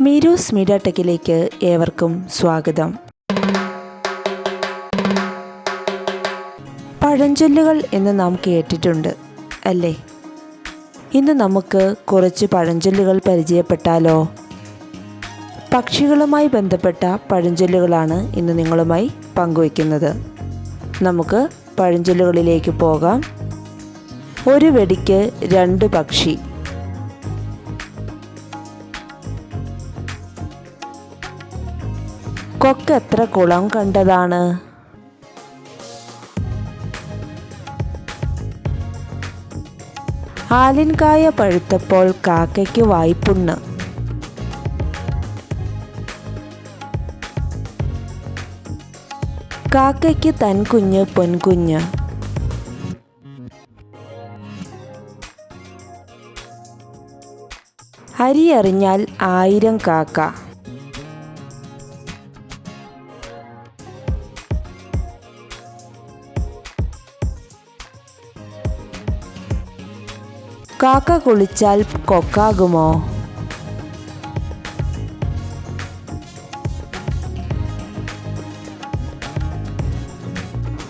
മീരൂസ് media ടെക്കിലേക്ക് ഏവർക്കും സ്വാഗതം. പഴഞ്ചൊല്ലുകൾ എന്ന് നാം കേട്ടിട്ടുണ്ട് അല്ലേ? ഇന്ന് നമുക്ക് കുറച്ച് പഴഞ്ചൊല്ലുകൾ പരിചയപ്പെട്ടാലോ? പക്ഷികളുമായി ബന്ധപ്പെട്ട പഴഞ്ചൊല്ലുകളാണ് ഇന്ന് നിങ്ങളുമായി പങ്കുവയ്ക്കുന്നത്. നമുക്ക് പഴഞ്ചൊല്ലുകളിലേക്ക് പോകാം. ഒരു വെടിക്ക് രണ്ട് പക്ഷി കൊക്കെത്ര കുളം കണ്ടതാണ്? ആലിൻകായ പഴുത്തപ്പോൾ കാക്കയ്ക്ക് വായ്പുണ്ണ്. കാക്കയ്ക്ക് തൻ കുഞ്ഞ് പൊൻകുഞ്ഞ് അരി അറിഞ്ഞാൽ ആയിരം കാക്ക. കാക്ക കുളിച്ചാൽ കൊക്കാകുമോ?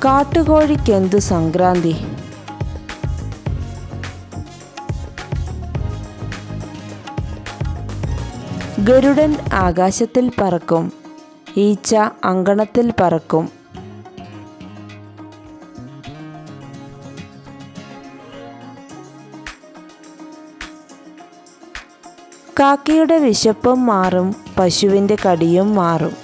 കാട്ടുകോഴിക്കെന്തു സംക്രാന്തി? ഗരുഡൻ ആകാശത്തിൽ പറക്കും ഈച്ച അങ്കണത്തിൽ പറക്കും കാക്കയുടെ വിശപ്പും മാറും പശുവിന്റെ കടിയും മാറും.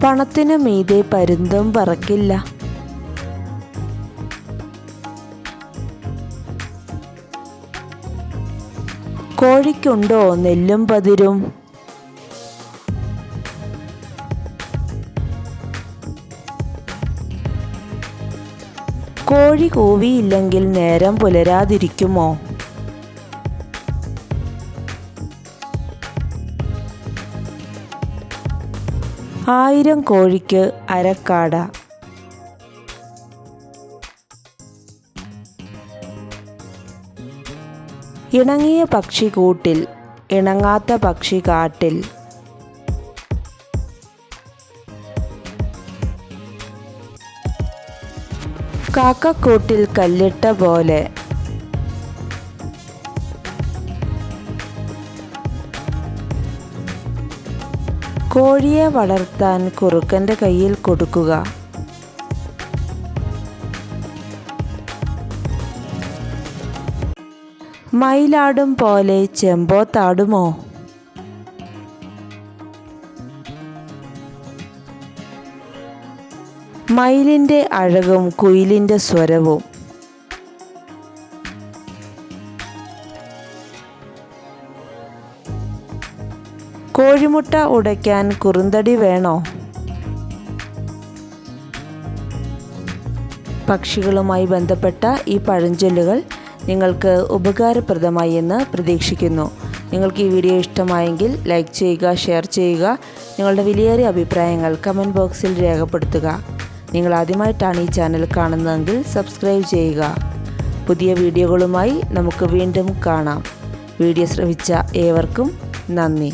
പണത്തിനു മീതെ പരുന്തും പറക്കില്ല. കോഴിക്കുണ്ടോ നെല്ലും പതിരും? കോഴി കൂവിയില്ലെങ്കിൽ നേരം പുലരാതിരിക്കുമോ? ആയിരം കോഴിക്ക് അരക്കാട. ഇണങ്ങിയ പക്ഷി കൂട്ടിൽ ഇണങ്ങാത്ത പക്ഷി കാട്ടിൽ. കാക്കക്കൂട്ടിൽ കല്ലിട്ട പോലെ. കോഴിയെ വളർത്താൻ കുറുക്കന്റെ കയ്യിൽ കൊടുക്കുക. മയിലാടും പോലെ ചെമ്പോത്താടുമോ മയിലിന്റെ അഴകും കുയിലിന്റെ സ്വരവും. കോഴിമുട്ട ഉടയ്ക്കാൻ കുറുന്തടി വേണോ? പക്ഷികളുമായി ബന്ധപ്പെട്ട ഈ പഴഞ്ചൊല്ലുകൾ നിങ്ങൾക്ക് ഉപകാരപ്രദമായി എന്ന് പ്രതീക്ഷിക്കുന്നു. നിങ്ങൾക്ക് ഈ വീഡിയോ ഇഷ്ടമായെങ്കിൽ ലൈക്ക് ചെയ്യുക ഷെയർ ചെയ്യുക. നിങ്ങളുടെ വിലയേറിയ അഭിപ്രായങ്ങൾ കമന്റ് ബോക്സിൽ രേഖപ്പെടുത്തുക. നിങ്ങൾ ആദ്യമായിട്ടാണ് ഈ ചാനൽ കാണുന്നതെങ്കിൽ സബ്സ്ക്രൈബ് ചെയ്യുക. പുതിയ വീഡിയോകളുമായി നമുക്ക് വീണ്ടും കാണാം. വീഡിയോ ശ്രമിച്ച ഏവർക്കും നന്ദി.